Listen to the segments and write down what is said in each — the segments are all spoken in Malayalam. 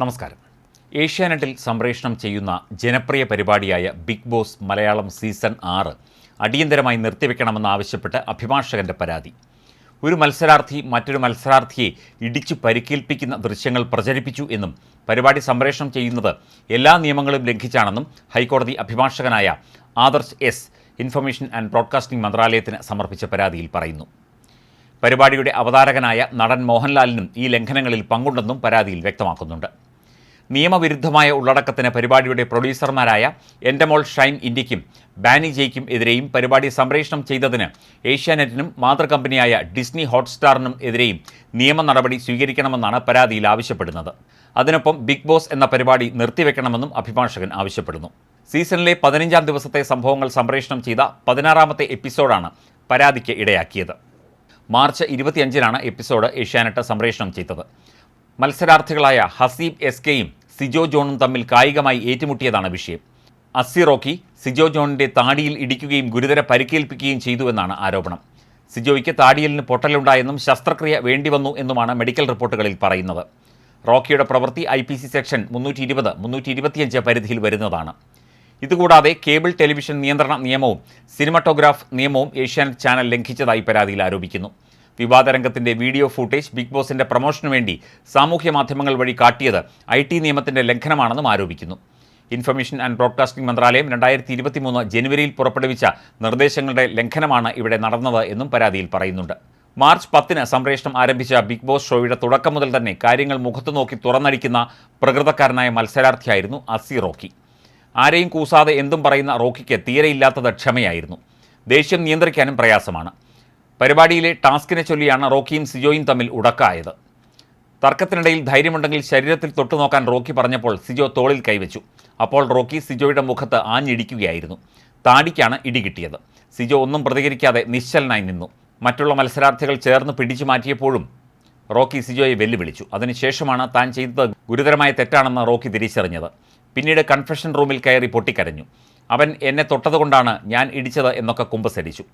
നമസ്കാരം. ഏഷ്യാനെറ്റിൽ സംപ്രേഷണം ചെയ്യുന്ന ജനപ്രിയ പരിപാടിയായ ബിഗ് ബോസ് മലയാളം സീസൺ ആറ് അടിയന്തരമായി നിർത്തിവെക്കണമെന്നാവശ്യപ്പെട്ട് അഭിഭാഷകന്റെ പരാതി. ഒരു മത്സരാർത്ഥി മറ്റൊരു മത്സരാർത്ഥിയെ ഇടിച്ചു പരിക്കേൽപ്പിക്കുന്ന ദൃശ്യങ്ങൾ പ്രചരിപ്പിച്ചു എന്നും പരിപാടി സംപ്രേഷണം ചെയ്യുന്നത് എല്ലാ നിയമങ്ങളും ലംഘിച്ചാണെന്നും ഹൈക്കോടതി അഭിഭാഷകനായ Adarsh S information and broadcasting മന്ത്രാലയത്തിന് സമർപ്പിച്ച പരാതിയിൽ പറയുന്നു. പരിപാടിയുടെ അവതാരകനായ നടൻ മോഹൻലാലിനും ഈ ലംഘനങ്ങളിൽ പങ്കുണ്ടെന്നും പരാതിയിൽ വ്യക്തമാക്കുന്നുണ്ട്. നിയമവിരുദ്ധമായ ഉള്ളടക്കത്തിന് പരിപാടിയുടെ പ്രൊഡ്യൂസർമാരായ എൻഡമോൾ ഷൈൻ ഇന്ത്യയ്ക്കും ബാനി ജെയ്ക്കും എതിരെയും പരിപാടി സംപ്രേഷണം ചെയ്തതിന് ഏഷ്യാനെറ്റിനും മാതൃകമ്പനിയായ ഡിസ്നി ഹോട്ട്സ്റ്റാറിനും എതിരെയും നിയമ നടപടി സ്വീകരിക്കണമെന്നാണ് പരാതിയിൽ ആവശ്യപ്പെടുന്നത്. അതിനൊപ്പം ബിഗ് ബോസ് എന്ന പരിപാടി നിർത്തിവെക്കണമെന്നും അഭിഭാഷകൻ ആവശ്യപ്പെടുന്നു. സീസണിലെ പതിനഞ്ചാം ദിവസത്തെ സംഭവങ്ങൾ സംപ്രേഷണം ചെയ്ത പതിനാറാമത്തെ എപ്പിസോഡാണ് പരാതിക്ക് ഇടയാക്കിയത്. മാർച്ച് ഇരുപത്തിയഞ്ചിനാണ് എപ്പിസോഡ് ഏഷ്യാനെറ്റ് സംപ്രേഷണം ചെയ്തത്. മത്സരാർത്ഥികളായ ഹസീബ് എസ് കെയും സിജോ ജോണും തമ്മിൽ കായികമായി ഏറ്റുമുട്ടിയതാണ് വിഷയം. അസ്സി റോക്കി സിജോ ജോണിന്റെ താടിയിൽ ഇടിക്കുകയും ഗുരുതര പരിക്കേൽപ്പിക്കുകയും ചെയ്തുവെന്നാണ് ആരോപണം. സിജോയ്ക്ക് താടിയലിന് പൊട്ടലുണ്ടായെന്നും ശസ്ത്രക്രിയ വേണ്ടിവന്നു എന്നുമാണ് മെഡിക്കൽ റിപ്പോർട്ടുകളിൽ പറയുന്നത്. റോക്കിയുടെ പ്രവൃത്തി ഐ പി സി സെക്ഷൻ മുന്നൂറ്റി ഇരുപത് മുന്നൂറ്റി ഇരുപത്തിയഞ്ച് പരിധിയിൽ വരുന്നതാണ്. ഇതുകൂടാതെ കേബിൾ ടെലിവിഷൻ നിയന്ത്രണ നിയമവും സിനിമറ്റോഗ്രാഫ് നിയമവും ഏഷ്യാനെറ്റ് ചാനൽ ലംഘിച്ചതായി പരാതിയിൽ ആരോപിക്കുന്നു. വിവാദ രംഗത്തിന്റെ വീഡിയോ ഫൂട്ടേജ് ബിഗ് ബോസിന്റെ പ്രൊമോഷനു വേണ്ടി സാമൂഹ്യ മാധ്യമങ്ങൾ വഴി കാട്ടിയത് ഐ ടി നിയമത്തിന്റെ ലംഘനമാണെന്നും ആരോപിക്കുന്നു. ഇൻഫർമേഷൻ ആൻഡ് ബ്രോഡ്കാസ്റ്റിംഗ് മന്ത്രാലയം രണ്ടായിരത്തി ഇരുപത്തിമൂന്ന് ജനുവരിയിൽ പുറപ്പെടുവിച്ച നിർദ്ദേശങ്ങളുടെ ലംഘനമാണ് ഇവിടെ നടന്നത് എന്നും പരാതിയിൽ പറയുന്നുണ്ട്. മാർച്ച് പത്തിന് സംപ്രേഷണം ആരംഭിച്ച ബിഗ് ബോസ് ഷോയുടെ തുടക്കം മുതൽ തന്നെ കാര്യങ്ങൾ മുഖത്തു നോക്കി തുറന്നടിക്കുന്ന പ്രകൃതക്കാരനായ മത്സരാർത്ഥിയായിരുന്നു അസി റോക്കി. ആരെയും കൂസാതെ എന്തും പറയുന്ന റോക്കിക്ക് തീരെയില്ലാത്തത് ക്ഷമയായിരുന്നു. ദേഷ്യം നിയന്ത്രിക്കാനും പ്രയാസമാണ്. പരിപാടിയിലെ ടാസ്കിനെ ചൊല്ലിയാണ് റോക്കിയും സിജോയും തമ്മിൽ ഉടക്കായത്. തർക്കത്തിനിടയിൽ ധൈര്യമുണ്ടെങ്കിൽ ശരീരത്തിൽ തൊട്ടുനോക്കാൻ റോക്കി പറഞ്ഞപ്പോൾ സിജോ തോളിൽ കൈവച്ചു. അപ്പോൾ റോക്കി സിജോയുടെ മുഖത്ത് ആഞ്ഞിടിക്കുകയായിരുന്നു. താടിക്കാണ് ഇടി കിട്ടിയത്. സിജോ ഒന്നും പ്രതികരിക്കാതെ നിശ്ചലനായി നിന്നു. മറ്റുള്ള മത്സരാർത്ഥികൾ ചേർന്ന് പിടിച്ചു മാറ്റിയപ്പോഴും റോക്കി സിജോയെ വെല്ലുവിളിച്ചു. അതിനുശേഷമാണ് താൻ ചെയ്തത് ഗുരുതരമായ തെറ്റാണെന്ന് റോക്കി തിരിച്ചറിഞ്ഞത്. പിന്നീട് കൺഫെഷൻ റൂമിൽ കയറി പൊട്ടിക്കരഞ്ഞു. അവൻ എന്നെ തൊട്ടതുകൊണ്ടാണ് ഞാൻ ഇടിച്ചത് എന്നൊക്കെ കുമ്പസരിച്ചു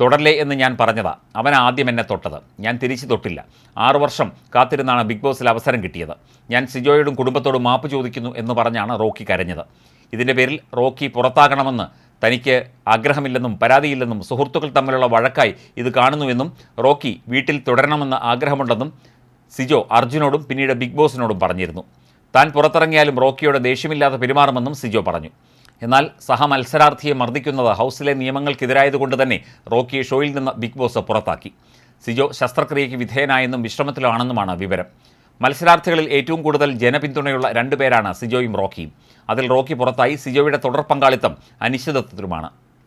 തുടരലേ എന്ന് ഞാൻ പറഞ്ഞതാ. അവൻ ആദ്യം എന്നെ തൊട്ടത്. ഞാൻ തിരിച്ചു തൊട്ടില്ല. ആറു വർഷം കാത്തിരുന്നാണ് ബിഗ് ബോസിൽ അവസരം കിട്ടിയത്. ഞാൻ സിജോയോടും കുടുംബത്തോടും മാപ്പ് ചോദിക്കുന്നു എന്ന് പറഞ്ഞാണ് റോക്കി കരഞ്ഞത്. ഇതിന്റെ പേരിൽ റോക്കി പുറത്താകണമെന്ന് തനിക്ക് ആഗ്രഹമില്ലെന്നും പരാതിയില്ലെന്നും സുഹൃത്തുക്കൾ തമ്മിലുള്ള വഴക്കായി ഇത് കാണുന്നുവെന്നും റോക്കി വീട്ടിൽ തുടരണമെന്ന് ആഗ്രഹമുണ്ടെന്നും സിജോ അർജുനോടും പിന്നീട് ബിഗ് ബോസിനോടും പറഞ്ഞിരുന്നു. താൻ പുറത്തിറങ്ങിയാലും റോക്കിയോട് ദേഷ്യമില്ലാതെ പെരുമാറുമെന്നും സിജോ പറഞ്ഞു. എന്നാൽ സഹമത്സരാർത്ഥിയെ മർദ്ദിക്കുന്നത് ഹൗസിലെ നിയമങ്ങൾക്കെതിരായതുകൊണ്ട് തന്നെ റോക്കിയെ ഷോയിൽ നിന്ന് ബിഗ് ബോസ് പുറത്താക്കി. സിജോ ശസ്ത്രക്രിയയ്ക്ക് വിധേയനായെന്നും വിശ്രമത്തിലാണെന്നുമാണ് വിവരം. മത്സരാർത്ഥികളിൽ ഏറ്റവും കൂടുതൽ ജനപിന്തുണയുള്ള രണ്ടുപേരാണ് സിജോയും റോക്കിയും. അതിൽ റോക്കി പുറത്തായി സിജോയുടെ തുടർ പങ്കാളിത്തം അനിശ്ചിതത്വത്തിലുമാണ്.